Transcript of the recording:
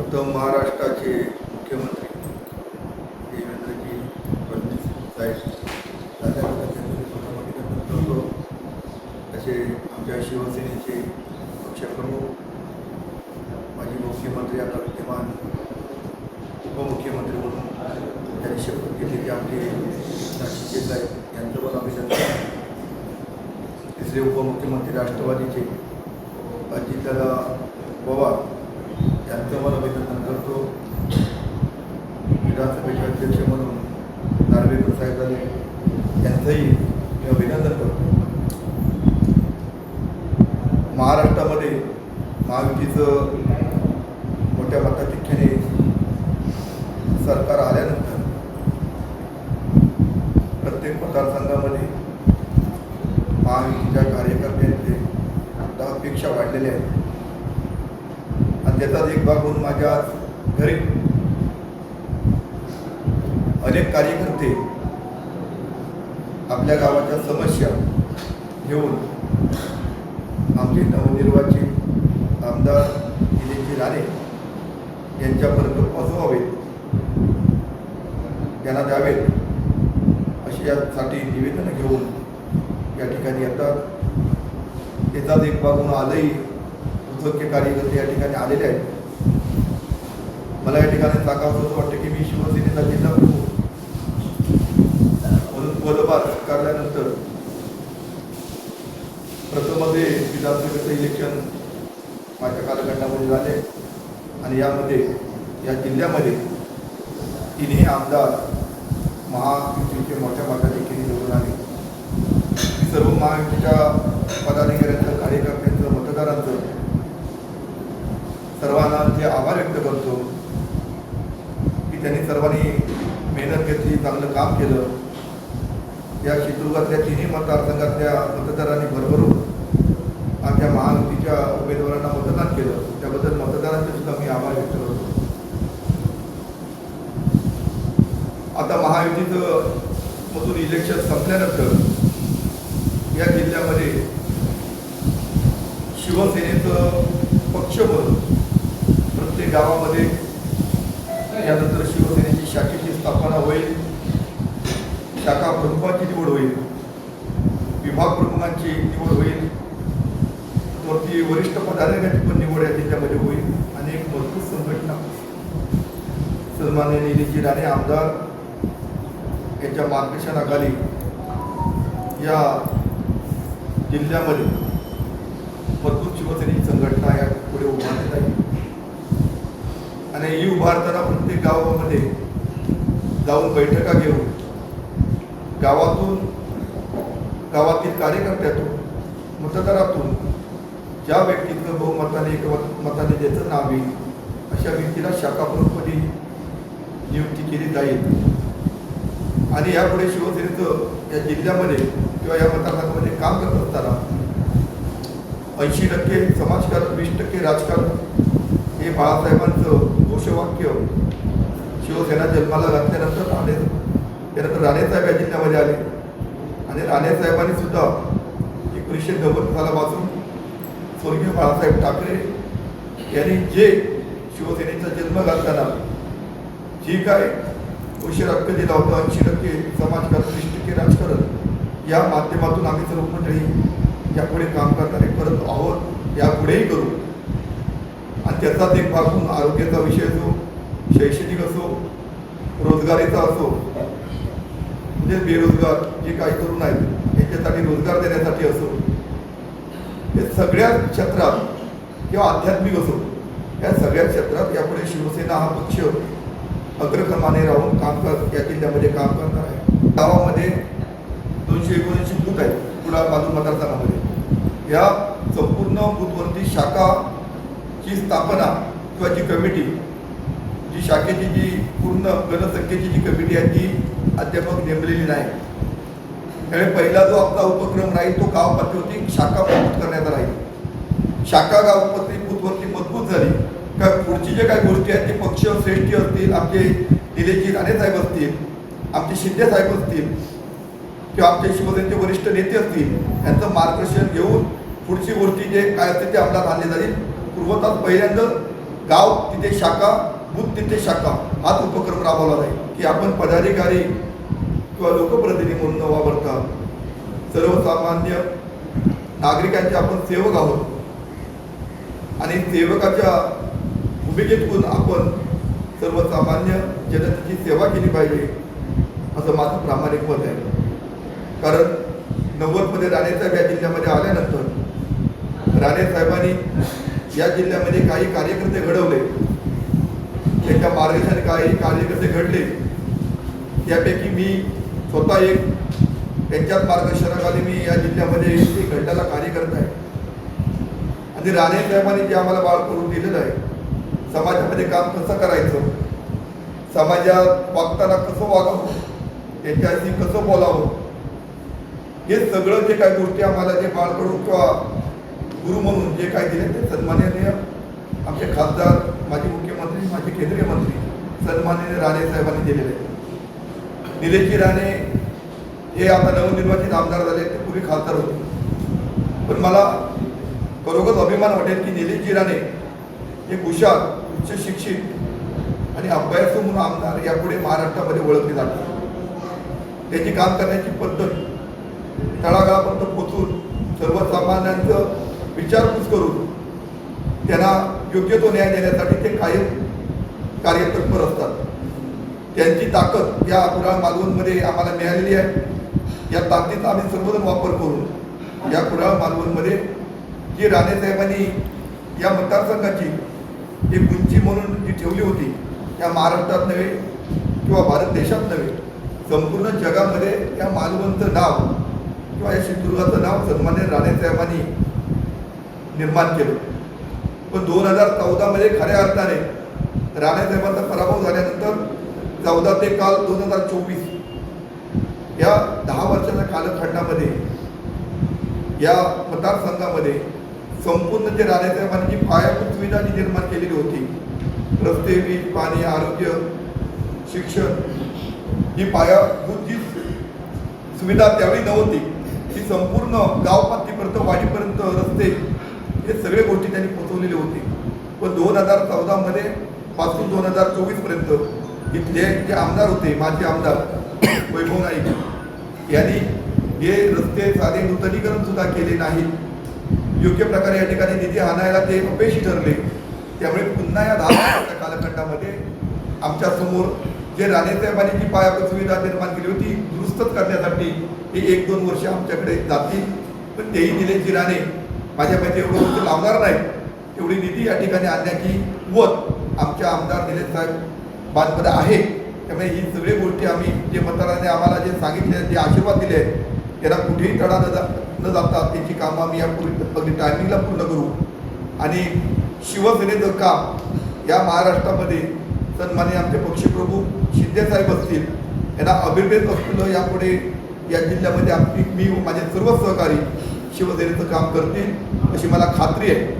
प्रथम महाराष्ट्राचे मुख्यमंत्री देवेंद्रजी फडणवीस साहेब. असे आमच्या शिवसेनेचे पक्षप्रमुख माजी मुख्यमंत्री आता विद्यमान उपमुख्यमंत्री म्हणून त्यांनी शपथ की आमचे नाशिकचे साहेब यांचं पण अभिनंदन. तिसरे उपमुख्यमंत्री राष्ट्रवादीचे अजितदादा पवार यांचं पण अभिनंदन करतो विधानसभेचे अध्यक्ष म्हणून नार्वेकर साहेबांनी झाले यांचंही मी अभिनंदन करतो. महाराष्ट्रामध्ये महायुतीचं मोठ्या मताधिक्याने सरकार आल्यानंतर प्रत्येक मतदारसंघामध्ये महायुतीच्या कार्यकर्त्यांचे दहापेक्षा वाढलेल्या आहेत. आणि त्याचाच एक भाग म्हणून माझ्या आज घरी अनेक कार्यकर्ते आपल्या गावाच्या समस्या घेऊन आमचे नवनिर्वाचित आमदार दिलीपजी राणे यांच्यापर्यंत पोहोचवावेत. त्यांना द्यावेत अशी यासाठी निवेदनं घेऊन या ठिकाणी येतात. त्याचाच एक भाग म्हणून आजही दुर्भाग्य कार्यकर्ते या ठिकाणी आलेले आहेत. मला या ठिकाणी सांगावं वाटतं की मी शिवसेनेचा जिल्हा पदभार स्वीकारल्यानंतर प्रथममध्ये विधानसभेचं इलेक्शन माझ्या कालखंडामध्ये झाले आणि यामध्ये या जिल्ह्यामध्ये तिन्ही आमदार महायुतीचे मोठ्या मताधिकारी निवडून आले सर्व महायुतीच्या पदाधिकाऱ्यांचं कार्यकर्त्यांचं मतदारांचं सर्वांना ते आभार व्यक्त करतो की त्यांनी सर्वांनी मेहनत घेतली चांगलं काम केलं. या चित्रदुर्गातल्या तिन्ही मतदारसंघातल्या मतदारांनी भरभरून आमच्या महायुतीच्या उमेदवारांना मतदान केलं. त्याबद्दल मतदारांचे सुद्धा मी आभार व्यक्त करतो. आता महायुतीचं मधून इलेक्शन संपल्यानंतर या जिल्ह्यामध्ये शिवसेनेचं पक्ष म्हणून प्रत्येक गावामध्ये यानंतर शिवसेनेची शाखेची स्थापना होईल शाखा प्रमुखांची निवड होईल. विभाग प्रमुखांची निवड होईल. वरती वरिष्ठ पदाधिकाऱ्यांची पण निवड आहे त्याच्यामध्ये होईल. आणि एक मजबूत संघटना. सन्मान्य निधीजी राणे आमदार यांच्या मार्गदर्शनाखाली या जिल्ह्यामध्ये मजबूत शिवसेनेची संघटना या पुढे उभारली आली आणि ही उभारताना प्रत्येक गावामध्ये जाऊन बैठका घेऊन गावातून गावातील कार्यकर्त्यातून मतदारातून ज्या व्यक्तीचं बहुमताने किंवा मताने ज्याचं नाव येईल अशा व्यक्तीला शाखाप्रमुखपदी नियुक्ती केली जाईल. आणि यापुढे शिवसेनेचं या जिल्ह्यामध्ये किंवा या मतदारसंघामध्ये काम करत असताना ऐंशी टक्के समाजकारण वीस टक्के राजकारण हे बाळासाहेबांचं घोषवाक्य शिवसेना जन्माला घातल्यानंतर आले त्यानंतर राणेसाहेब या जिल्ह्यामध्ये आले. आणि राणेसाहेबांनी सुद्धा परिषद नव्वद वाचून स्वर्गीय बाळासाहेब ठाकरे यांनी जे शिवसेनेचा जन्म घालताना जी काय उशीर हक्क दिला होता ऐंशी टक्के समाजकारण वीस टक्के राजकारण या माध्यमातून आम्ही सर्व मंडळी यापुढे काम करणारे करत आहोत. यापुढेही करू. आणि त्याचाच एक भाग आरोग्याचा विषय असो शैक्षणिक असो रोजगारीचा असो जे बेरोजगार जे काही तरुण आहेत यांच्यासाठी रोजगार देण्यासाठी असो हे सगळ्या क्षेत्रात किंवा आध्यात्मिक असो या सगळ्या क्षेत्रात यापुढे शिवसेना हा पक्ष अग्रक्रमाने राहून काम कर या जिल्ह्यामध्ये काम करणार आहे. गावामध्ये दोनशे एकोणऐंशी बूथ आहेत कुडाळ बाजू मतदारसंघामध्ये. या संपूर्ण बूथवरती शाखाची स्थापना किंवा जी कमिटी जी शाखेची जी पूर्ण गणसंख्येची जी कमिटी आहे ती अध्यापक नेमलेली नाही. त्यामुळे पहिला जो आपला उपक्रम राहील तो गाव पातळीवरती शाखा मजबूत करण्याचा राहील. शाखा गाव पातळी मजबूत झाली. का पुढची जे काही गोष्टी आहेत ते पक्ष श्रेष्ठी असतील आमचे निलेजी राणे साहेब असतील आमचे शिंदे साहेब असतील किंवा आमचे शिवसेनेचे वरिष्ठ नेते असतील यांचं मार्गदर्शन घेऊन पुढची गोष्टी जे काय असते ते अंमलात आणले जाईल पूर्वतात पहिल्यांदा गाव तिथे शाखा बुथ तिथे शाखा हाच उपक्रम राबवला जाईल. की आपण पदाधिकारी किंवा लोकप्रतिनिधी म्हणून न वापरता सर्वसामान्य नागरिकांचे आपण सेवक आहोत. आणि सेवकाच्या भूमिकेतून आपण सर्वसामान्य जनतेची सेवा केली पाहिजे असं माझं प्रामाणिक मत आहे. कारण नव्वदमध्ये राणेसाहेब या जिल्ह्यामध्ये आल्यानंतर राणेसाहेबांनी या जिल्ह्यामध्ये काही कार्यकर्ते घडवले. त्यांच्या मार्गदर्शन काही कार्यकर्ते घडले. त्यापैकी मी स्वतः एक त्यांच्याच मार्गदर्शनाखाली मी या जिल्ह्यामध्ये एक कार्य करत आहे. आणि राणे साहेबांनी जे आम्हाला बाळ करून दिलेलं आहे समाजामध्ये काम कसं करायचं समाजात वागताना कसं वागावं त्यांच्याशी कसं बोलावं हे सगळं जे काही गोष्टी आम्हाला जे बाळकडून किंवा गुरु म्हणून जे काही दिले ते सन्माननीय आमचे खासदार केंद्रीय मंत्री सन्माननीय राणे साहेबांनी दिलेले. आहे निलेशजी राणे हे आता नवनिर्वाचित आमदार झाले ते पूर्वी खासदार होते. पण मला खरोखर अभिमान वाटेल की निलेशजी राणे हे हुशार उच्च शिक्षित आणि अभ्यासू म्हणून आमदार यापुढे महाराष्ट्रामध्ये ओळखले जातात. त्याची काम करण्याची पद्धत तळागाळापर्यंत पोचून सर्वसामान्यांचं विचारपूस करून त्यांना योग्य तो न्याय देण्यासाठी ते कायम कार्यतत्पर असतात त्यांची ताकद या कुडाळ मालवणमध्ये आम्हाला मिळालेली आहे. या ताकदीचा आम्ही सर्वजण वापर करून या कुडाळ मालवणमध्ये जी राणेसाहेबांनी या मतदारसंघाची एक उंची म्हणून जी ठेवली होती त्या महाराष्ट्रात नव्हे किंवा भारत देशात नव्हे संपूर्ण जगामध्ये या मालवणचं नाव किंवा या सिंधुदुर्गाचं नाव सन्मान्य राणेसाहेबांनी निर्माण केलं. पण दोन हजार चौदामध्ये खऱ्या अर्थाने राणेसाहेबांचा पराभव झाल्यानंतर चौदा ते काल दोन हजार चोवीस या दहा वर्षाच्या कालखंडामध्ये या मतदारसंघामध्ये संपूर्ण जे राणेसाहेबांनी जी पायाभूत सुविधा जी निर्माण केलेली होती रस्ते वीज पाणी आरोग्य शिक्षण ही पायाभूत जी सुविधा त्यावेळी नव्हती ती संपूर्ण गावपातीपर्यंत वाडीपर्यंत रस्ते हे सगळे गोष्टी त्यांनी पोचवलेले होते. पण दोन हजार चौदामध्ये पासून दोन हजार चोवीसपर्यंत इथले जे आमदार होते माजी आमदार वैभव नाईक यांनी हे रस्ते साधे नूतनीकरण सुद्धा केले नाही. योग्य प्रकारे या ठिकाणी निधी आणायला ते अपयशी ठरले. त्यामुळे पुन्हा या दहा वर्षाच्या कालखंडामध्ये आमच्यासमोर जे राणेसाहेबांनी जी पायाभूत सुविधा निर्माण केली होती दुरुस्तच करण्यासाठी हे एक दोन वर्ष आमच्याकडे जातील. पण तेही निलेशजी राणे. माझ्या माहिती एवढं लावणार नाही एवढी निधी या ठिकाणी आणण्याची वत आमच्या आमदार निलेश साहेब बांधमध्ये आहे. त्यामुळे ही सगळी गोष्टी आम्ही जे मतदारांनी आम्हाला जे सांगितले जे आशीर्वाद दिले आहेत त्याला कुठेही तडा न जा न जाता त्याची कामं आम्ही यापूर्वी अगदी टायमिंगला पूर्ण करू. आणि शिवसेनेचं काम या महाराष्ट्रामध्ये सन्मान्य आमचे पक्षप्रभू शिंदेसाहेब असतील यांना अभिप्रेत असलेलं यापुढे या जिल्ह्यामध्ये आमची मी माझे सर्व सहकारी शिवसेनेचं काम करतील अशी मला खात्री आहे.